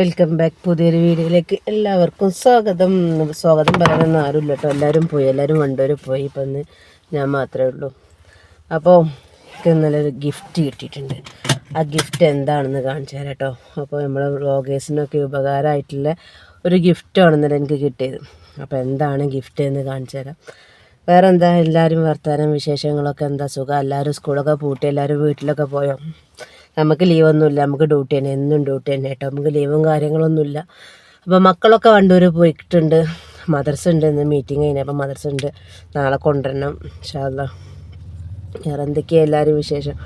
Welcome back പുതിയൊരു വീഡിയോയിലേക്ക് എല്ലാവർക്കും സ്വാഗതം. സ്വാഗതം പറയാനൊന്നും ആരുമില്ല കേട്ടോ. എല്ലാവരും പോയി. എല്ലാവരും വണ്ടൂർ പോയി. ഇപ്പം ഇന്ന് ഞാൻ മാത്രമേ ഉള്ളൂ. അപ്പോൾ എനിക്ക് നല്ലൊരു ഗിഫ്റ്റ് കിട്ടിയിട്ടുണ്ട്. ആ ഗിഫ്റ്റ് എന്താണെന്ന് കാണിച്ചു തരാം കേട്ടോ. അപ്പോൾ നമ്മളെ വ്ളോഗേഴ്സിനൊക്കെ ഉപകാരമായിട്ടുള്ള ഒരു ഗിഫ്റ്റാണ് ഇന്നലെ എനിക്ക് കിട്ടിയത്. അപ്പോൾ എന്താണ് ഗിഫ്റ്റ് എന്ന് കാണിച്ചു തരാം. വേറെ എന്താ എല്ലാവരും വർത്തമാനം വിശേഷങ്ങളൊക്കെ എന്താ? സുഖം? എല്ലാവരും സ്കൂളൊക്കെ പൂട്ടി? എല്ലാവരും വീട്ടിലൊക്കെ പോയോ? നമുക്ക് ലീവൊന്നുമില്ല നമുക്ക് ഡ്യൂട്ടി തന്നെ എന്നും ഡ്യൂട്ടി തന്നെ കേട്ടോ. നമുക്ക് ലീവും കാര്യങ്ങളൊന്നുമില്ല. അപ്പോൾ മക്കളൊക്കെ വണ്ടൂർ പോയിട്ടുണ്ട്. മദർസ് ഉണ്ട് ഇന്ന് മീറ്റിംഗ് കഴിഞ്ഞ. അപ്പോൾ മദർസ് ഉണ്ട്. നാളെ കൊണ്ടുവരണം ഇൻഷാല്ല വേറെ എന്തൊക്കെയാണ് എല്ലാവരും വിശേഷം?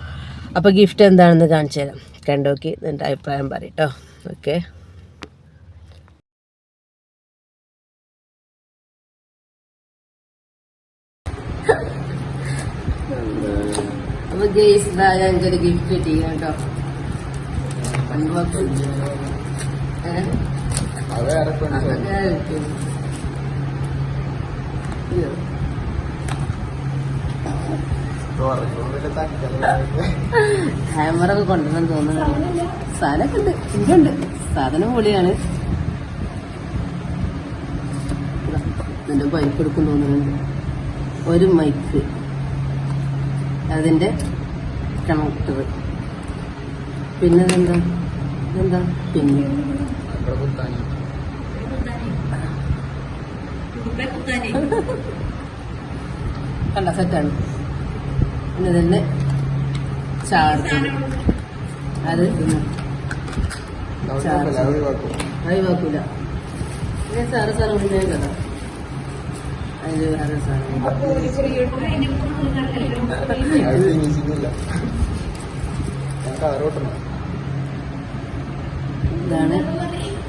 അപ്പോൾ ഗിഫ്റ്റ് എന്താണെന്ന് കാണിച്ചു തരാം. കണ്ടോക്കി എന്റെ അഭിപ്രായം പറയട്ടോ ഓക്കെ അപ്പോൾ ഗെയ്സ് ഇതാ ഞങ്ങൾക്കൊരു ഗിഫ്റ്റ് കിട്ടി. കേട്ടോ. ഹാമർ ഒക്കെ കൊണ്ടുവരണം തോന്നുന്നുണ്ട് സാധനമൊക്കെ ഉണ്ട്. ഇതുണ്ട്. സാധനം പൊളിയാണ്. ഇതിന്റെ ബൈക്ക് എടുക്കും തോന്നുന്നുണ്ട്. ഒരു മൈക്ക് അതിന്റെ കണക്ടർ പിന്നെ എന്താ ഇതെന്താ? പിന്നെ. കണ്ട സെറ്റാണ്. പിന്നെ തന്നെ ചാർജ്. അത് ഒഴിവാക്കൂല. സാറ് സാറ് പിന്നെ കഥ. അതിൽ വേറെ സാധനം ഇതാണ്.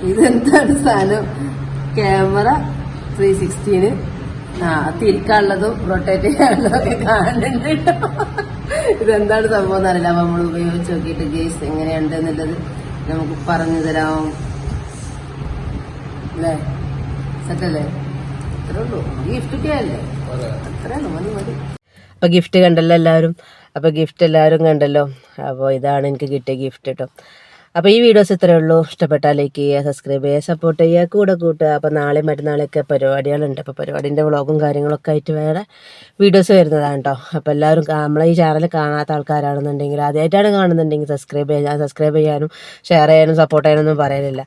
ഇതെന്താണ് സാധനം? ക്യാമറ ത്രീ സിക്സ്റ്റീന് ആ തിരിക്കാനുള്ളതും റൊട്ടേറ്റ് ചെയ്യാനുള്ളതും ഒക്കെ കാണുന്നുണ്ട് കേട്ടോ. ഇതെന്താണ് സംഭവം എന്നറിയില്ല. അപ്പൊ നമ്മൾ ഉപയോഗിച്ച് നോക്കിയിട്ട് ഗേസ് എങ്ങനെയുണ്ട് എന്നുള്ളത് നമുക്ക് പറഞ്ഞു തരാം. അല്ലേ? സെറ്റല്ലേ? അത്രേ ഉള്ളൂ ഗിഫ്റ്റ് കിട്ടിയല്ലേ അത്രേ ഉള്ളൂ. മതി മതി. അപ്പോൾ ഗിഫ്റ്റ് കണ്ടല്ലോ എല്ലാവരും. അപ്പോൾ ഗിഫ്റ്റ് എല്ലാവരും കണ്ടല്ലോ. അപ്പോൾ ഇതാണ് എനിക്ക് കിട്ടിയ ഗിഫ്റ്റ് കേട്ടോ അപ്പോൾ ഈ വീഡിയോസ് ഇത്രയേ ഉള്ളൂ. ഇഷ്ടപ്പെട്ടാൽ ലൈക്ക് ചെയ്യുക സബ്സ്ക്രൈബ് ചെയ്യുക സപ്പോർട്ട് ചെയ്യുക കൂടെ കൂട്ടുക. അപ്പോൾ നാളെ മറ്റന്നാളൊക്കെ പരിപാടികളുണ്ട്. അപ്പോൾ പരിപാടിന്റെ വ്ളോഗും കാര്യങ്ങളൊക്കെ ആയിട്ട് വേറെ വീഡിയോസ് വരുന്നതാണ് കേട്ടോ അപ്പോൾ എല്ലാവരും നമ്മളെ ഈ ചാനൽ കാണാത്ത ആൾക്കാരാണെന്നുണ്ടെങ്കിൽ ആദ്യമായിട്ടാണ് കാണുന്നുണ്ടെങ്കിൽ സബ്സ്ക്രൈബ് ചെയ്യാൻ സബ്സ്ക്രൈബ് ചെയ്യാനും ഷെയർ ചെയ്യാനും സപ്പോർട്ട് ചെയ്യാനൊന്നും പറയലില്ല.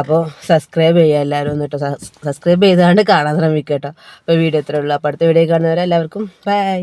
അപ്പോൾ സബ്സ്ക്രൈബ് ചെയ്യുക എല്ലാവരും എന്നിട്ട് സബ്സ്ക്രൈബ് ചെയ്താണ്ട് കാണാൻ ശ്രമിക്കുക കേട്ടോ അപ്പോൾ വീഡിയോ ഇത്രയേ ഉള്ളൂ. അപ്പോൾ അടുത്ത വീഡിയോ കാണുന്നവരെ എല്ലാവർക്കും ബൈ